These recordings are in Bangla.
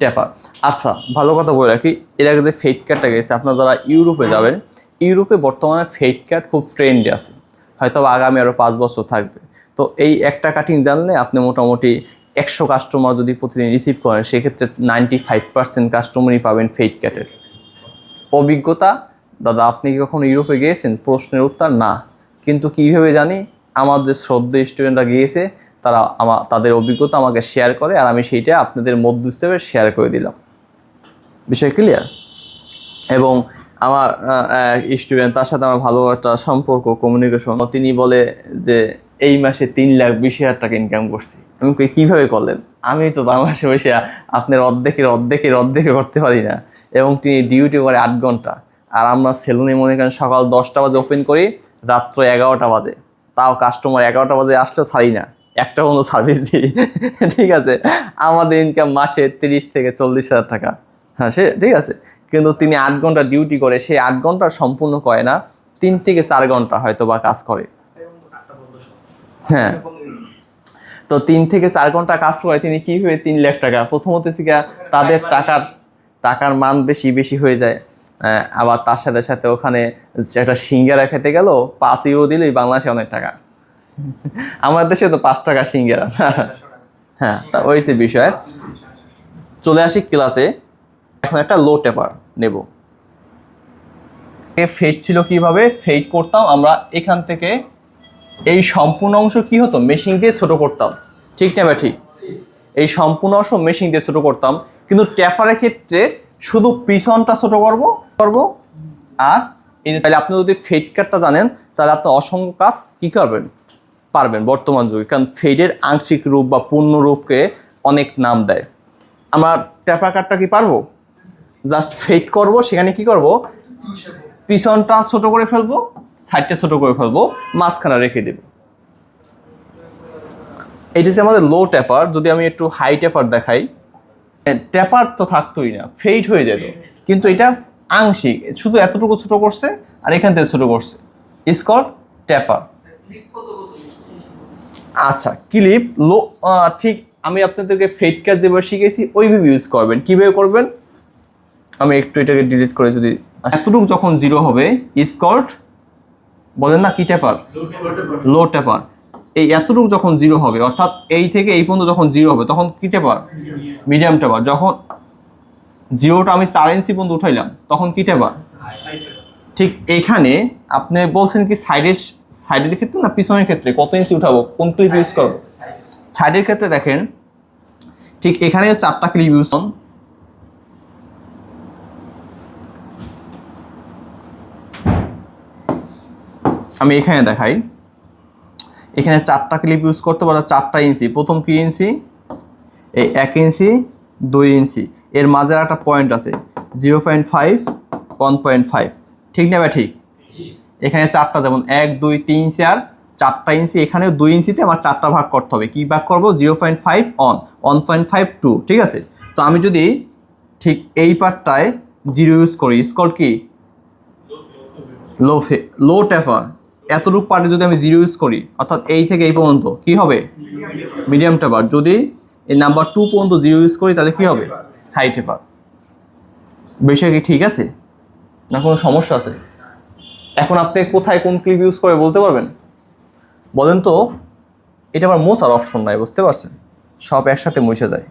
ট্যাপার। আচ্ছা ভালো কথা বলে রাখি, এর আগে যে ফেড কার্ডটা গেছে, আপনারা যারা ইউরোপে যাবেন, ইউরোপে বর্তমানে ফেড কার্ড খুব ট্রেন্ডে আছে। হয়তো আগামী আরও পাঁচ বছর থাকবে। তো এই একটা কাটিং জানলে আপনি মোটামুটি একশো কাস্টমার যদি প্রতিদিন রিসিভ করেন, সেক্ষেত্রে নাইনটি ফাইভ পার্সেন্ট কাস্টমারই পাবেন ফেড কাটের অভিজ্ঞতা? দাদা, আপনি কি কখনো ইউরোপে গিয়েছেন? প্রশ্নের উত্তর না। কিন্তু কীভাবে জানি, আমার যে শ্রদ্ধেয় স্টুডেন্টরা গিয়েছে তারা আমার তাদের অভিজ্ঞতা আমাকে শেয়ার করে আর আমি সেইটা আপনাদের মধ্য হিসেবে শেয়ার করে দিলাম। বিষয় ক্লিয়ার এবং আমার স্টুডেন্ট তার সাথে আমার ভালো একটা সম্পর্ক কমিউনিকেশন তিনি বলে যে, এই মাসে তিন লাখ বিশ হাজার টাকা ইনকাম করছি। আমি কীভাবে করলেন? আমি তো বাংলাদেশে বসে আপনার অর্ধেকের অর্ধেকের, অর্ধেকে করতে পারি না। এবং তিনি ডিউটি করে আট ঘণ্টা। আর আমরা সেলুনে মনে করেন সকাল দশটা বাজে ওপেন করি, রাত্র এগারোটা বাজে। তাও কাস্টমার এগারোটা বাজে আসলেও ছাড়ি না। একটা কোনো সার্ভিস দিই। ঠিক আছে? আমাদের ইনকাম মাসে তিরিশ থেকে চল্লিশ হাজার টাকা। হ্যাঁ সে ঠিক আছে? কিন্তু তিনি আট ঘণ্টা ডিউটি করে সেই আট ঘণ্টা সম্পূর্ণ করে না, তিন থেকে চার ঘণ্টা হয়তো বা কাজ করে। হ্যাঁ। তো তিন থেকে চার ঘণ্টা কাজ করে, তিনি কীভাবে তিন লাখ টাকা? প্রথমত তাদের টাকার টাকার মান বেশি বেশি হয়ে যায়। আবার তার সাথে সাথে ওখানে একটা সিঙ্গারা খেতে গেল, পাঁচ ইউরো দিলেই বাংলাদেশে অনেক টাকা। আমাদের দেশে তো পাঁচ টাকা সিঙ্গারা হ্যাঁ তা ওই বিষয়। চলে আসি ক্লাসে। এখন একটা লো টেপার নেব। ফেট ছিল কীভাবে? ফেট করতাম আমরা এখান থেকে। এই সম্পূর্ণ অংশ কি হতো? মেশিন দিয়ে ছোট করতাম। ঠিক না ঠিক। এই সম্পূর্ণ অংশ মেশিন দিয়ে ছোট করতাম। কিন্তু ট্যাপারের ক্ষেত্রে শুধু পিছনটা ছোট করব করব, আর এই তাহলে আপনি যদি ফেড কাটটা জানেন, তাহলে আপনি অসংখ্য কাজ কী করবেন? পারবেন বর্তমান যুগে, কারণ ফেডের আংশিক রূপ বা পূর্ণ রূপকে অনেক নাম দেয়। আমরা ট্যাপার কাটটা কি পারব? জাস্ট ফেড করব, সেখানে কি করব? পিছনটা ছোট করে ফেলব সাইডটা ছোট করে ফেলব, মাঝখানে রেখে দেব। এটা হচ্ছে আমাদের লো ট্যাপার যদি আমি একটু হাই ট্যাপার দেখাই ট্যাপার তো থাকতোই না ফেড হয়ে যেত। কিন্তু এটা আংশিক, শুধু এতটুকু ছোট করছে, আর এখান থেকে ছোট করছে। স্কল ট্যাপার আচ্ছা ক্লিপ, লো ঠিক আমি আপনাদেরকে ফেড কাজ যেভাবে শিখেছি, ওইভাবে ইউজ করবেন। কীভাবে করবেন? আমি একটু এটাকে ডিলিট করে যদি এতটুকু যখন জিরো হবে স্কল্ড বলেন না, কি ট্যাপার লো ট্যাপার এই এতটুকু যখন জিরো হবে, অর্থাৎ এই থেকে এই পর্যন্ত যখন জিরো হবে, তখন কি ট্যাপার মিডিয়াম ট্যাপার যখন জিরোটা আমি চার ইঞ্চি পর্যন্ত উঠাইলাম, তখন কি ট্যাপার ঠিক এইখানে আপনি বলছেন কি সাইডের সাইডের ক্ষেত্রে না পিছনের ক্ষেত্রে? কত ইঞ্চি উঠাবো? কোন ক্লিপ ইউজ করব? সাইডের ক্ষেত্রে দেখেন, ঠিক এখানে চারটা ক্লিপ ইউজ করুন আমি এখানে দেখাই। এখানে চারটা ক্লিপ ইউজ করতে পারো, চারটা ইঞ্চি প্রথম কি ইঞ্চি এই এক ইঞ্চি দুই ইঞ্চি এর মাঝে একটা পয়েন্ট আছে zero point five one point five ঠিক না ভাই ঠিক? এখানে চারটা যেমন এক দুই তিন ইঞ্চি আর চারটা ইঞ্চি এখানে দুই ইঞ্চিতে আমার চারটা ভাগ করতে হবে। কি ভাগ করব? Zero point five on one point five two ঠিক আছে? তো আমি যদি ঠিক এই পার্টটায় জিরো ইউজ করি স্কল কি? লো ফে লো ট্যাপার এতটুকু পার্টে যদি আমি জিরো ইউজ করি অর্থাৎ এই থেকে এই পর্যন্ত কি হবে? মিডিয়াম ট্যাপার যদি এই নাম্বার টু পর্যন্ত জিরো ইউজ করি তাহলে কি হবে? High taper. বিষয় কি ঠিক আছে? না কোনো সমস্যা আছে? এখন আপনি কোথায় কোন ক্লিপ ইউজ করে বলতে পারবেন? বলেন তো এটা আবার মোছার অপশন নাই বুঝতে পারছেন? সব একসাথে মুছে যায়।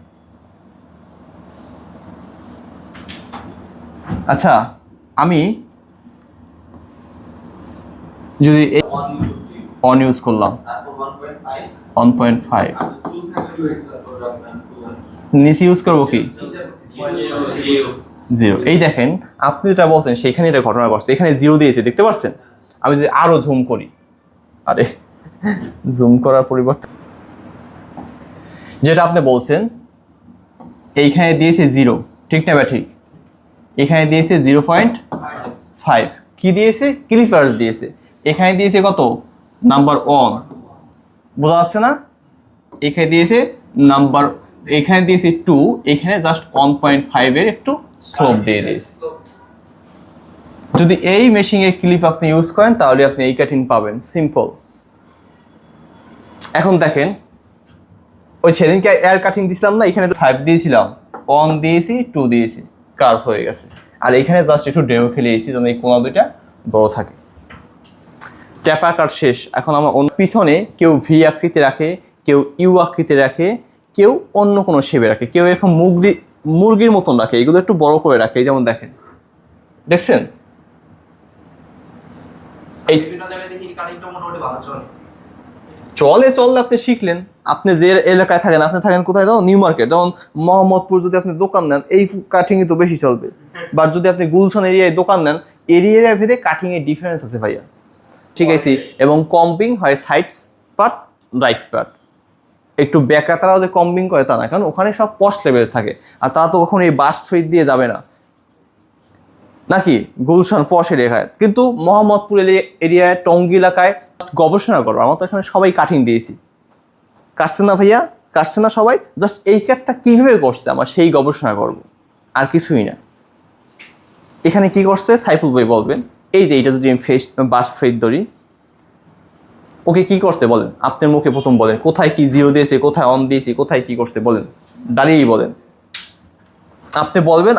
আচ্ছা আমি যদি অন ইউজ করলাম। ওয়ান পয়েন্ট ফাইভ নিচে ইউজ করব কি? জিরো এই দেখেন আপনি যেটা বলছেন, সেখানে এটা ঘটনা ঘটছে। এখানে জিরো দিয়েছে, দেখতে পাচ্ছেন? আমি যদি আরও জুম করি। আরে জুম করার পরিবর্তে যেটা আপনি বলছেন, এইখানে দিয়েছে জিরো ঠিক না বা ঠিক এখানে দিয়েছে জিরো পয়েন্ট ফাইভ কি দিয়েছে? ক্লিপার্স দিয়েছে। এখানে দিয়েছে কত? নাম্বার ওয়ান বোঝা যাচ্ছে না? এখানে দিয়েছে নাম্বার এখানে দিয়েছি টু এখানে জাস্ট ওয়ান পয়েন্ট ফাইভের একটু স্লোপ দিয়ে দিয়েছি। যদি এই মেশিনের ক্লিপ আপনি ইউজ করেন তাহলে আপনি এই কাটিং পাবেন। সিম্পল এখন দেখেন ওই সেদিনকে এয়ার কাটিং দিছিলাম না এখানে ফাইভ দিয়েছিলাম। ওয়ান দিয়েছি টু দিয়েছি। কার্ভ হয়ে গেছে। আর এখানে জাস্ট একটু ডেমো খেলিয়েছি যেন এই কোনা দুইটা বড় থাকে। ট্যাপার কাট শেষ। এখন আমার অন্য পিছনে কেউ ভি আকৃতি রাখে কেউ ইউ আকৃতি রাখে কেউ অন্য কোনো শেপে রাখে। কেউ এখন মুরগি মুরগির মতন রাখে। এগুলো একটু বড় করে রাখে। যেমন দেখেন। দেখছেন? এই- চলে চলে চললে আপনি শিখলেন। আপনি যে এলাকায় থাকেন আপনি থাকেন কোথায় দাও নিউ মার্কেট যেমন মোহাম্মদপুর যদি আপনি দোকান নেন এই কাটিংই তো বেশি চলবে। বাট যদি আপনি গুলশান এরিয়ায় দোকান নেন এরিয়ার ভেদে কাটিং এর ডিফারেন্স আছে ভাইয়া। ঠিক আছে? এবং কম্পিং হয় সাইড পার্ট রাইট পার্ট একটু বেকা তারাও যে কম্বিং করে তা না, কারণ ওখানে সব পস্ট লেভেল থাকে। আর তারা তো কখনো এই বাস্ট ফিট দিয়ে যাবে না। নাকি? গুলশান পশে রেখায় কিন্তু মোহাম্মদপুর এরিয়ায় টঙ্গি এলাকায় গবেষণা করো। আমরা তো এখানে সবাই কাটিং দিয়েছি। কাটছে না ভাইয়া? কাটছে না সবাই? জাস্ট এই কাটটা কীভাবে করছে? আমার সেই গবেষণা করব। আর কিছুই না। এখানে কি করছে? সাইফুল ভাই বলবেন, এই যে এইটা যদি আমি ফেস বাস্ট ফেস ধরি ওকে কি করছে বলেন? আপনার মুখে প্রথম বলেন কোথায় কি জিরো দিয়েছে কোথায় অন দিয়েছে কোথায় কি করছে বলেন। দাঁড়িয়েই বলেন। আপনি বলবেন?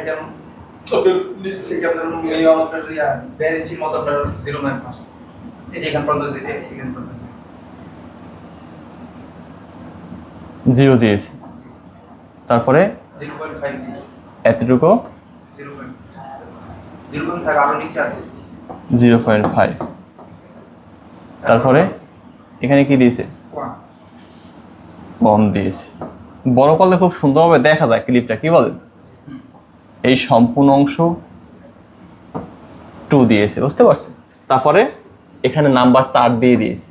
জিরো দিয়েছি। তারপরে? এতটুকু? জিরো পয়েন্ট ফাইভ তারপরে? এখানে কি দিয়েছে? বন দিয়েছে। বড় করলে খুব সুন্দরভাবে দেখা যায় ক্লিপটা, কি বলেন? এই সম্পূর্ণ অংশ টু দিয়েছে, বুঝতে পারছেন? তারপরে এখানে নাম্বার চার দিয়ে দিয়েছি।